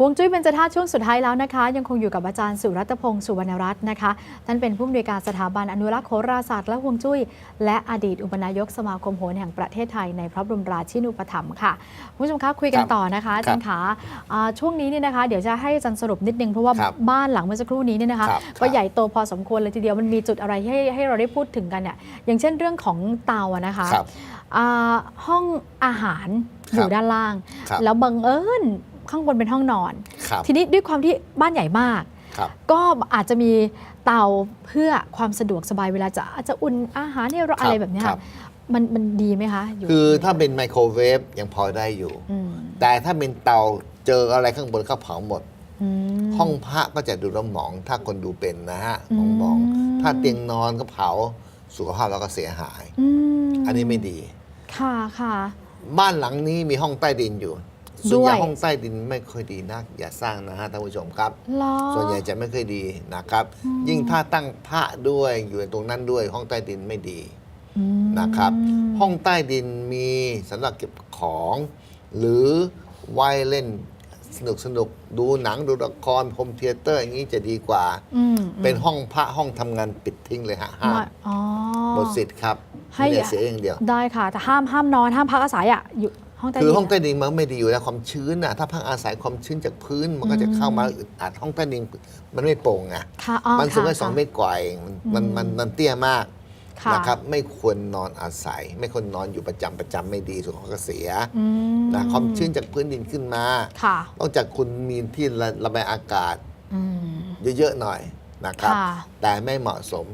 วงจุ้ยเป็นจธาตุช่วงสุดท้ายแล้วนะคะ ยังคงอยู่กับอาจารย์สุรัตพงศ์สุวรรณรัตน์นะคะท่านเป็นผู้อำนวยการสถาบันอนุรักษ์โหราศาสตร์และฮวงจุ้ย และอดีตอุปนายกสมาคมโหรแห่งประเทศไทยในพระบรมราชินูปถัมภ์ค่ะคุณผู้ชมคะคุยกันครับต่อนะคะอาจารย์ขาอ่าช่วงนี้เนี่ยนะคะ เดี๋ยวจะให้อาจารย์สรุปนิดนึงเพราะว่าครับบ้านหลังเมื่อสักครู่นี้เนี่ยนะคะครับก็ใหญ่โตพอสมควรเลยทีเดียวมันมีจุดอะไรให้ให้เราได้พูดถึงกันเนี่ยอย่างเช่นเรื่องของเตาอะนะคะครับอ่าห้องอาหารอครัยู่บด้านล่างครับแล้วบังเอิญ ข้างบนเป็นห้องนอนครับทีนี้ด้วยความที่บ้านใหญ่มากครับก็อาจจะมีเตาเพื่อความสะดวกสบายเวลาจะอาจจะอุ่นอาหารเนี่ยเราอะไรแบบเนี้ยครับมันมันดีไหมคะยู่คือถ้าเป็นไมโครเวฟยังพอได้อยู่อืมแต่ถ้าเป็นเตาเจออะไรข้างบนเขาเผาหมดอืมห้องพระก็จะดูแล้วหมอง ถ้าคนดูเป็นนะฮะอืหมมองมอง ถ้าเตียงนอนก็เผาสุขภาพเราก็เสียหายอืมอันนี้ไม่ดี ค่ะค่ะ บ้านหลังนี้มีห้องใต้ดินอยู่ ด้วยส่วนใหญ่ห้องใต้ดินไม่ค่อยดีนัก อย่าสร้างนะฮะท่านผู้ชมครับล้อส่วนใหญ่จะไม่ค่อยดีนะครับยิ่งถ้าตั้งพระด้วยอยู่ตรงนั้นด้วยห้องใต้ดินไม่ดีอืมนะครับ ห้องใต้ดินมีสำหรับเก็บของ หรือไว้เล่นสนุกสนุกดูหนังดูละครโฮมเทเตอร์อย่างนี้จะดีกว่า อืมเป็นห้องพระห้องทำงานปิดทิ้งเลยฮะห้ามมาอ๋อ หมดสิทธิ์ครับให้ ไม่ได้เสียอย่างเดียว ได้ค่ะแต่ห้ามห้ามนอนห้ามพักอาศัยอะอยู่ ห้องใต้ดิน คือห้องใต้ดินมันไม่ดีอยู่แล้วความชื้นน่ะถ้าพักอาศัยความชื้นจากพื้นมันก็จะเข้ามาอึดอัดห้องใต้ดินมันไม่โปร่งไงค่ะอ๋อมันสูงค่ะแค่สองค่ะเมตรกว่าเองมันมันมันมันเตี้ยมากค่ะนะครับไม่ควรนอนอาศัย ไม่ควรนอนอยู่ประจำประจำไม่ดีสุขภาพก็เสียอืมนะความชื้นจากพื้นดินขึ้นมา ค่ะนอกจากคุณมีที่ระระบายอากาศอืม เยอะๆหน่อยนะครับ ค่ะ แต่ไม่เหมาะสม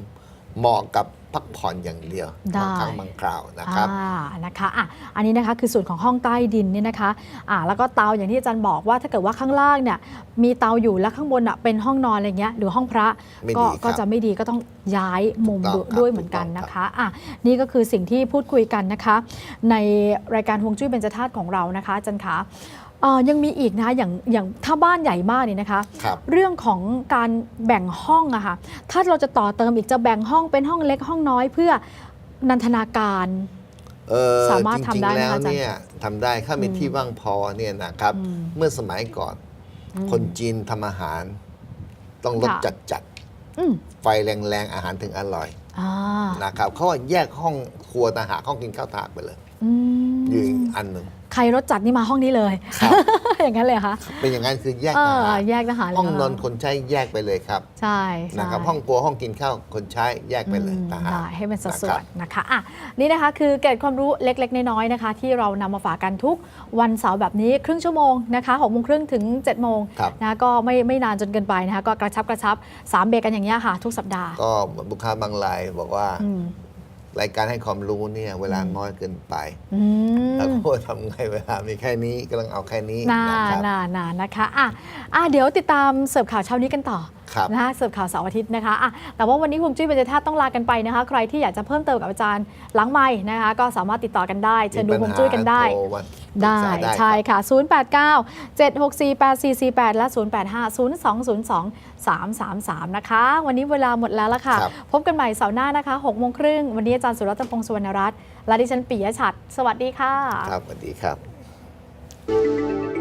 เหมาะกับ พักผ่อนอย่างเดียวได้บางครั้งบางคราวนะครับอ่านะคะอะอันนี้นะคะคือส่วนของห้องใต้ดินเนี่ยนะคะอ่าแล้วก็เตาอย่างที่อาจารย์บอกว่าถ้าเกิดว่าข้างล่างเนี่ยมีเตาอยู่แล้วข้างบนอะเป็นห้องนอนอะไรเงี้ยหรือห้องพระไม่ก็ดีครับก็จะไม่ดีก็ต้อง ย้ายมุมถูกต้องครับด้วยเหมือนกันนะคะอะนี่ก็คือสิ่งที่พูดคุยกันนะคะ ในรายการฮวงจุ้ยเบญจธาตุของเรานะคะอาจารย์คะเอ่อยังมีอีกนะคะอย่างอย่างถ้าบ้านใหญ่มากเนี่ยนะคะครับเรื่องของการแบ่งห้องอะค่ะถ้าเราจะต่อเติมอีกจะแบ่งห้องเป็นห้องเล็กห้องน้อยเพื่อนันทนาการเออสามารถจทำริงได้ๆไหมแล้วคะอาจารย์เนี่ยทำได้ถ้ามีอืมที่ว่างพอเนี่ยนะครับอืมเมื่อสมัยก่อนอืมคนจีนทำอาหาร ต้องรสค่ะจัดจัดอืมๆ ไฟแรงๆอาหารถึงอร่อยอ่านะครับเขาว่าแยกห้องครัวต่างหากห้องกินข้าวตากไปเลย อืมอยู่อีกอันหนึ่งใครรถจัดนี่มาห้องนี้เลยครับอย่างนั้นเลยเหรอคะเป็นอย่างนั้นคือแยกเอต่างอหากแยกทหารเลยห้องนอนเหรคนใช้แยกไปเลยครับ ใช่ใช่นะครับห้องครัวห้องกินข้าวคนใช้แยกไปเลยอืมต่างหากได้ให้เป็นสัดส่นะควรันบนะคะอะนี่นะคะคือเกร็ดความรู้เล็กๆน้อยๆนะคะ ที่เรานำมาฝากกันทุกวันเสาร์แบบนี้ครึ่งชั่วโมงนะคะหกโมงครึ่งถึง7จ็ดโมงครับนะก็ไม่ไม่นานจนเกินไปนะคะก็กระชับกระชับสามเบรกกันอย่างนี้ยค่ะ ทุกสัปดาห์ก็เหมือนลูกค้าบางรายบอกว่าอืม รายการให้ความรู้เนี่ยเวลาน้อยเกินไปอืม แล้วก็ทำไงเวลามีแค่นี้ก็ต้องเอาแค่นี้นานะครับนานานะคะอะอะเดี๋ยวติดตามเสิร์ฟข่าวเช้านี้กันต่อครับ นะคะเสิร์ฟข่าวเสาร์อาทิตย์นะคะอะแต่ว่าวันนี้ฮวงจุ้ยเบญจธาตุต้องลากันไปนะคะ ใครที่อยากจะเพิ่มเติมกับอาจารย์หลังไม้นะคะ ก็สามารถติดต่อกันได้ เชิญดูฮวงจุ้ยกันได้มีปัญหาโทรมาปรึกได้ษาได้ใช่ครับค่ะ 089 764 8448 และ 085 0202 333 นะคะ วันนี้เวลาหมดแล้วละค่ะครับพบกันใหม่เสาร์หน้านะคะ6โมงครึ่งวันนี้อาจารย์สุรัตน์พงศ์สุวรรณรัตน์และดิฉันปิยะฉัตรสวัสดีค่ะ ครับสวัสดีครับ